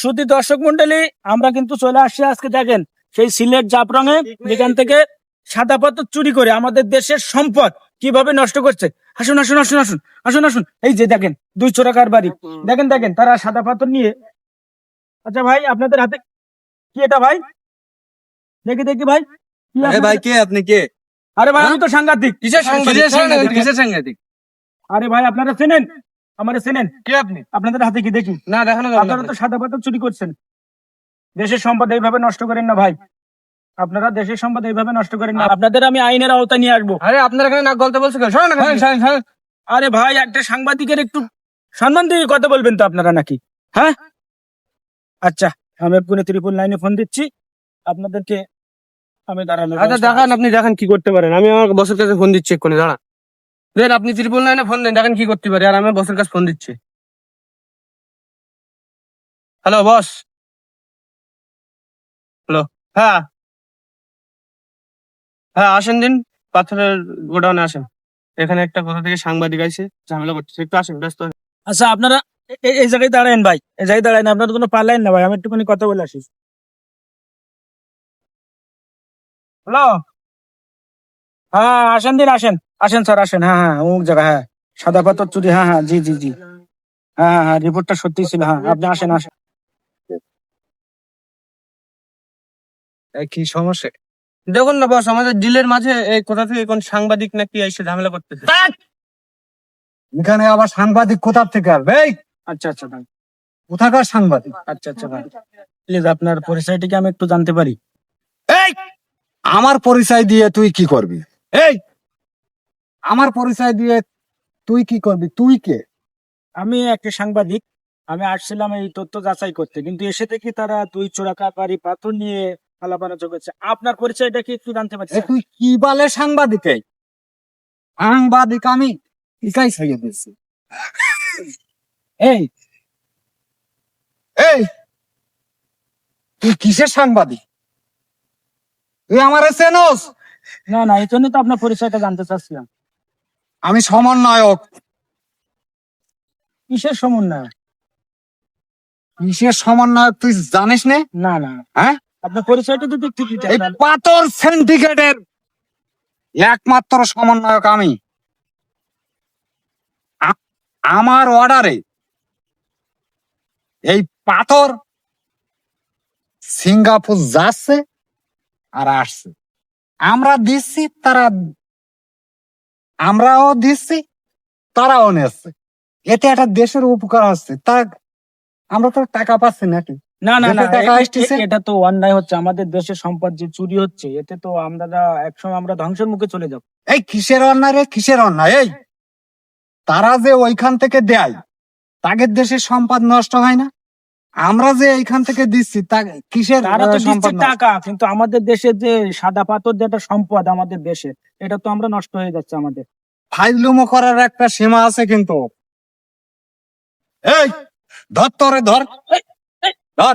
শুধু দর্শক মন্ডলী আমরা কিন্তু চলে আসছি আজকে দেখেন সেই সিলেট জাফরঙে যেখান থেকে সাদা পাথর চুরি করে আমাদের দেশের সম্পদ কীভাবে নষ্ট করছে। আসুন আসুন আসুন আসুন আসুন আসুন। এই যে দেখেন দুই চোরাকার বাড়ি। দেখেন দেখেন তারা সাদা পাথর নিয়ে আচ্ছা ভাই আপনাদের হাতে কি এটা ভাই? দেখি দেখি ভাই। ভাই কে আপনি কে? আরে ভাই আমি তো সাংঘাতিক। কিসের সাংঘাতিক? সাংঘাতিক? কিসের সাংঘাতিক? আরে ভাই আপনারা চেনেন? আমারে চেনেন? কে আপনি? আপনাদের হাতে কি দেখি? না দেখানো আপনারা তো সাদা পাথর চুরি করছেন। দেশের সম্পদ এইভাবে নষ্ট করেন না ভাই। আপনারা দেশের সম্পদ এইভাবে নষ্ট করেন না। আপনাদের আমি আইনের আওতায় নিয়ে আসব। আরে আপনার এখানে নাক গলতে বলছে আরে ভাই একটা সাংবাদিকের একটু সম্মান দিয়ে কথা বলবেন তো আপনারা নাকি? হ্যাঁ? আচ্ছা আমি পুনে ত্রিপুল লাইনে ফোন দিচ্ছি। আপনাদেরকে আমি দাঁড়ানো আচ্ছা দেখান আপনি দেখান কি করতে পারেন। আমি আমার বসের কাছে ফোন দিচ্ছি এক্ষুনি দাঁড়ান। দেন আপনি ত্রিপুল লাইনে ফোন দেন দেখেন কি করতে পারি। আর আমি বসের কাছে ফোন দিচ্ছি। হ্যালো বস হ্যালো হ্যাঁ। হ্যাঁ আসেন দিন। পাথরের গোডাউনে আসেন। এখানে একটা কোথা থেকে সাংবাদিক আছে ঝামেলা করতেছে। একটু আসেন ব্যস্ত আচ্ছা আপনারা এই জায়গায় দাঁড়ান ভাই। এই জায়গায় দাঁড়ান আপনারা কোনো পারলেন না ভাই। আমি একটুখানি কথা বলে আসি। হ্যালো হ্যাঁ আসেন দিন আসেন। আসেন স্যার আসেন। হ্যাঁ হ্যাঁ অমুক জায়গা হ্যাঁ। সাদা পাথর চুরি হ্যাঁ হ্যাঁ জি জি জি। হ্যাঁ হ্যাঁ হ্যাঁ রিপোর্টটা সত্যি ছিল হ্যাঁ আপনি আসেন আসেন। কি সমস্যা? দেখুন না বস আমাদের ডিলের মাঝে এই কোথা থেকে কোন সাংবাদিক নাকি এসে ঝামেলা করতেছে? এখানে আবার সাংবাদিক কোথার থেকে আসবে? এই! আচ্ছা আচ্ছা ভাই। কোথাকার সাংবাদিক? আচ্ছা আচ্ছা ভাই। প্লিজ আপনার পরিচয়টা কি আমি একটু জানতে পারি। এই! আমার পরিচয় দিয়ে তুই কি করবি? এই! আমার পরিচয় দিয়ে তুই কি করবি? তুই কে? আমি একটা সাংবাদিক। আমি আসছিলাম এই তথ্য যাচাই করতে কিন্তু এসে দেখি তারা দুই চোরাকা বাড়ি পাথর নিয়ে আলাপানা করছে আপনার পরিচয়টা কি একটু জানতে পারছি? তুই কি বলে সাংবাদিক সাংবাদিক আমি ইকাই ছাইয়ে দিচ্ছি এই! এই! তুই কিসের সাংবাদিক? তুই আমারে চেনস? না না এই জন্য তো আপনার পরিচয়টা জানতে চাচ্ছিলাম। আমি সমন্বয়ক। কিসের সমন্বয় কিসের সমন্বয়ক তুই জানিস নে? না না। হ্যাঁ? আপনার পরিচয়টা তো দিতে এই পাথর সিন্ডিকেটের একমাত্র সমন্বয়ক আমি। আমার অর্ডারে এই পাথর সিঙ্গাপুর যাচ্ছে আর আসছে। আমরা দিচ্ছি তারা আমরাও দিচ্ছি তারাও নিচ্ছে এতে একটা দেশের উপকার হচ্ছে। তা আমরা তো টাকা পাচ্ছি নাকি? না না না। এটা তো অন্যায় হচ্ছে। আমাদের দেশের সম্পদ যে চুরি হচ্ছে এতে তো আমরা একসময় আমরা ধ্বংসের মুখে চলে যাব। এই কিসের অন্যায় রে? কিসের অন্যায়? এই তারা যে ওইখান থেকে দেয় তাদের দেশের সম্পদ নষ্ট হয় না? আমরা যে এইখান থেকে দিচ্ছি তা কিসের তারা তো দিচ্ছে টাকা কিন্তু আমাদের দেশে যে সাদা পাথর যেটা সম্পদ আমাদের দেশে এটা তো আমরা নষ্ট হয়ে যাচ্ছে আমাদের। ফাইলুমো করার একটা সীমা আছে কিন্তু। এই ধর তোরে ধর। ধর।